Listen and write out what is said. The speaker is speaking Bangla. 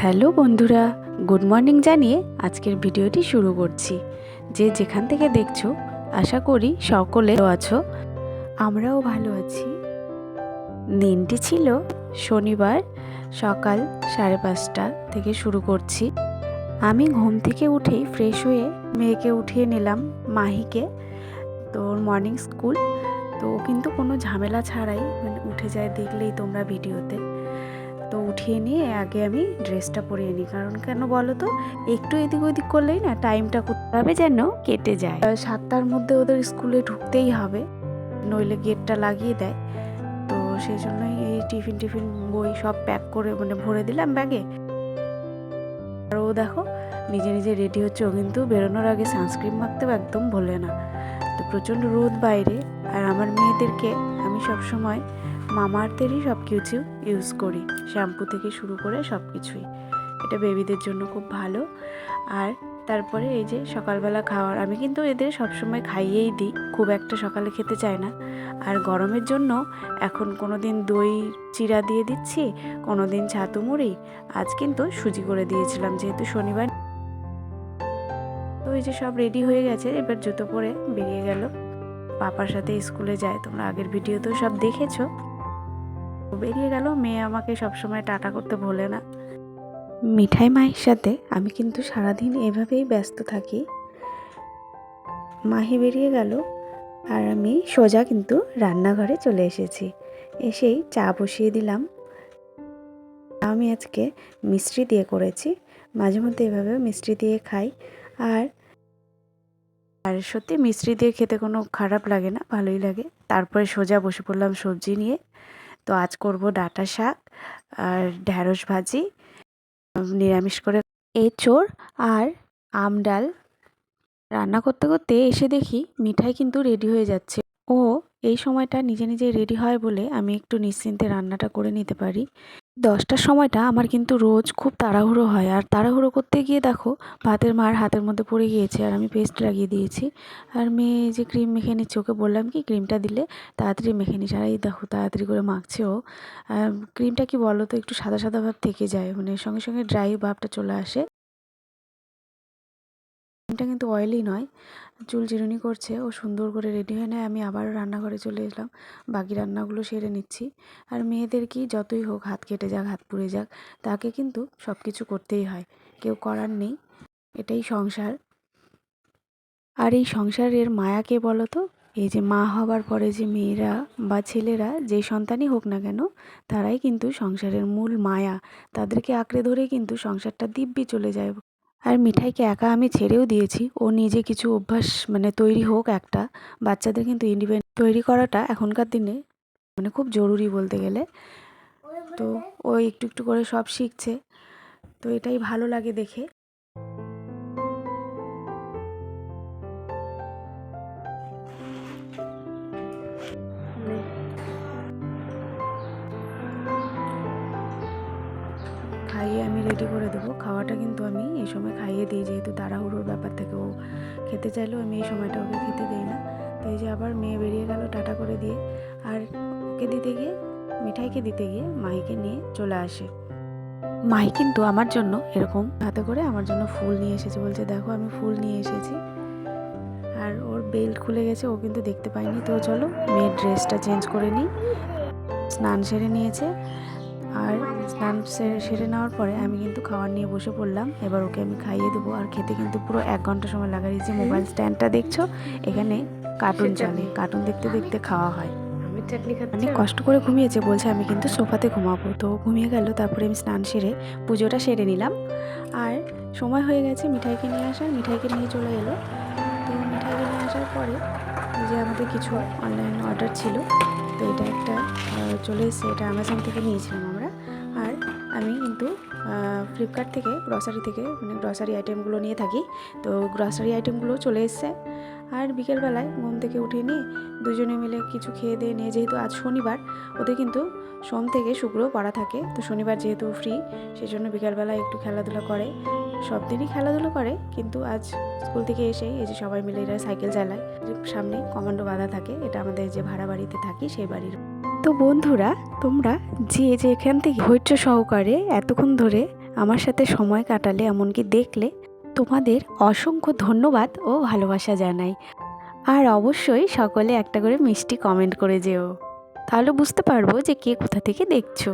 হ্যালো বন্ধুরা, গুড মর্নিং জানিয়ে আজকের ভিডিওটি শুরু করছি। যে যেখান থেকে দেখছ, আশা করি সকলে আছো। আমরাও ভালো আছি। দিনটি ছিল শনিবার, সকাল সাড়ে পাঁচটা থেকে শুরু করছি। আমি ঘুম থেকে উঠেই ফ্রেশ হয়ে মেয়েকে উঠিয়ে নিলাম মাহিকে, তো ওর মর্নিং স্কুল তো কিন্তু কোনো ঝামেলা ছাড়াই মানে উঠে যায় দেখলেই তোমরা ভিডিওতে। তো উঠিয়ে নিয়ে আগে আমি ড্রেসটা পরিয়ে নিই। কারণ কেন বলো তো? একটু এদিক ওদিক করলেই না টাইমটা হবে যেন কেটে যায়। সাতটার মধ্যে ওদের স্কুলে ঢুকতেই হবে, নইলে গেটটা লাগিয়ে দেয়। তো সেই জন্যই এই টিফিন টিফিন বই সব প্যাক করে মানে ভরে দিলাম ব্যাগে আর ও দেখো, নিজে নিজে রেডি হচ্ছে। ও কিন্তু বেরোনোর আগে সানস্ক্রিন মাখতেও একদম ভোলে না। তো প্রচণ্ড রোদ বাইরে। আর আমার মেয়েদেরকে আমি সবসময় মামাআর্থেরই সব কিছু ইউজ করি শ্যাম্পু থেকে শুরু করে সব কিছুই। এটা বেবিদের জন্য খুব ভালো। আর তারপরে এই যে সকালবেলা খাওয়ার, আমি কিন্তু এদের সবসময় খাইয়েই দিই, খুব একটা সকালে খেতে চায় না। আর গরমের জন্য এখন কোনো দিন দই চিরা দিয়ে দিচ্ছি কোনো দিন ছাতু মুড়ি। আজ কিন্তু সুজি করে দিয়েছিলাম, যেহেতু শনিবার। তো এই যে সব রেডি হয়ে গেছে, এবার জুতো পরে বেরিয়ে গেল। পাপার সাথে স্কুলে যায়, তোমরা আগের ভিডিওতেও সব দেখেছ। বেরিয়ে গেল। মেয়ে আমাকে সবসময় টাটা করতে ভোলে না। মিঠাই মায়ের সাথে আমি কিন্তু সারাদিন এভাবেই ব্যস্ত থাকি। মাহি বেরিয়ে গেল আর আমি সোজা কিন্তু রান্নাঘরে চলে এসেছি। এসেই চা বসিয়ে দিলাম। আমি আজকে মিষ্টি দিয়ে করেছি। মাঝে মধ্যে এভাবে মিষ্টি দিয়ে খাই। আর আর সত্যি মিষ্টি দিয়ে খেতে কোনো খারাপ লাগে না, ভালোই লাগে। তারপরে সোজা বসে পড়লাম সবজি নিয়ে। তো আজ করব ডাটা শাক আর ঢ্যাঁড়স ভাজি নিরামিষ করে এঁচোড় আর আম ডাল। রান্না করতে করতে এসে দেখি মিঠাই কিন্তু রেডি হয়ে যাচ্ছে। ও, এই সময়টা নিজে নিজে রেডি হয় বলে আমি একটু নিশ্চিন্তে রান্নাটা করে নিতে পারি। দশটার সময়টা আমার কিন্তু রোজ খুব তাড়াহুড়ো হয়। আর তাড়াহুড়ো করতে গিয়ে দেখো, ভাতের মার হাতের মধ্যে পড়ে গিয়েছে আর আমি পেস্ট লাগিয়ে দিয়েছি। আর মেয়ে যে ক্রিম মেখে নিচ্ছে, ওকে বললাম কি ক্রিমটা দিলে তাড়াতাড়ি মেখে নিস। আর এই দেখো, তাড়াতাড়ি করে মাখছে ও। ক্রিমটা কি বলো তো একটু সাদা সাদা ভাব থেকে যায় মানে সঙ্গে সঙ্গে ড্রাই ভাবটা চলে আসে। ক্রিমটা কিন্তু অয়েলি নয়। চুল চিরুনি করছে, ও সুন্দর করে রেডি হয়ে নেয়। আমি আবার রান্নাঘরে চলে এলাম। বাকি রান্নাগুলো সেরে নিচ্ছি। আর মেয়েদের কি যতই হোক, হাত কেটে যাক, হাত পুড়ে যাক, তাকে কিন্তু সব কিছু করতেই হয়। কেউ করার নেই। এটাই সংসার। আর এই সংসারের মায়াকে বলো তো? এই যে মা হবার পরে যে মেয়েরা বা ছেলেরা যে সন্তানই হোক না কেন, তারাই কিন্তু সংসারের মূল মায়া। তাদেরকে আঁকড়ে ধরে কিন্তু সংসারটা দিব্যি চলে যায়। আর মিঠাইকে একা আমি ছেড়েও দিয়েছি। ও নিজে কিছু অভ্যাস মানে তৈরি হোক একটা। বাচ্চাদের কিন্তু ইন্ডিপেন্ডেন্ট তৈরি করাটা এখনকার দিনে মানে খুব জরুরি বলতে গেলে। তো ও একটু একটু করে সব শিখছে। তো এটাই ভালো লাগে দেখে। রেডি করে দেবো। খাওয়াটা কিন্তু আমি এই সময় খাইয়ে দিই, যেহেতু তাড়াহুড়োর ব্যাপার থেকে ও খেতে চাইলেও আমি এই সময়টা ওকে খেতে দিই না। তো এই যে আবার মেয়ে বেরিয়ে গেল টাটা করে দিয়ে। আর ওকে দিতে গিয়ে, মিঠাইকে দিতে গিয়ে মাইকে নিয়ে চলে আসে। মাই কিন্তু আমার জন্য এরকম হাতে করে আমার জন্য ফুল নিয়ে এসেছে বলছে, দেখো আমি ফুল নিয়ে এসেছি। আর ওর বেল্ট খুলে গেছে, ও কিন্তু দেখতে পায়নি। তো চলো মেয়ের ড্রেসটা চেঞ্জ করে নিই। স্নান সেরে নিয়েছে। আর স্নান সেরে সেরে নেওয়ার পরে আমি কিন্তু খাবার নিয়ে বসে পড়লাম। এবার ওকে আমি খাইয়ে দেবো। আর খেতে কিন্তু পুরো এক ঘণ্টা সময় লাগা। দিয়েছি মোবাইল স্ট্যান্ডটা দেখছ এখানে কার্টুন চলে কার্টুন দেখতে দেখতে খাওয়া হয়। অনেক কষ্ট করে ঘুমিয়েছে বলছে আমি কিন্তু সোফাতে ঘুমাবো। তো ঘুমিয়ে গেল তারপরে আমি স্নান সেরে পুজোটা সেরে নিলাম। আর সময় হয়ে গেছে মিঠাইকে নিয়ে আসার। মিঠাইকে নিয়ে চলে এলো। তো মিঠাইকে নিয়ে আসার পরে যে আমাদের কিছু অনলাইন অর্ডার ছিল। তো এটা একটা চলে এসেছে। এটা অ্যামাজন থেকে নিয়েছিলাম ফ্লিপকার্ট থেকে গ্রসারি থেকে মানে গ্রসারি আইটেমগুলো নিয়ে থাকি। তো গ্রসারি আইটেমগুলো চলে এসেছে। আর বিকেলবেলায় ঘুম থেকে উঠে নিয়ে দুজনে মিলে কিছু খেয়ে দিয়ে নিয়ে, যেহেতু আজ শনিবার, ওদের কিন্তু সোম থেকে শুক্র পড়া থাকে। তো শনিবার যেহেতু ফ্রি সেই জন্য বিকালবেলায় একটু খেলাধুলা করে। সব দিনই খেলাধুলো করে, কিন্তু আজ স্কুল থেকে এসেই এই যে সবাই মিলে এরা সাইকেল চালায়। সামনে কমান্ডো বাঁধা থাকে, এটা আমাদের যে ভাড়া বাড়িতে থাকি, সেই বাড়ির। তো বন্ধুরা, তোমরা যে যেখান থেকে ধৈর্য সহকারে এতক্ষণ ধরে আমার সাথে সময় কাটালে, এমনকি দেখলে তোমাদের অসংখ্য ধন্যবাদ ও ভালোবাসা জানাই। আর অবশ্যই সকলে একটা করে মিষ্টি কমেন্ট করে যেও। তাহলে বুঝতে পারব যে কে কোথা থেকে দেখছ।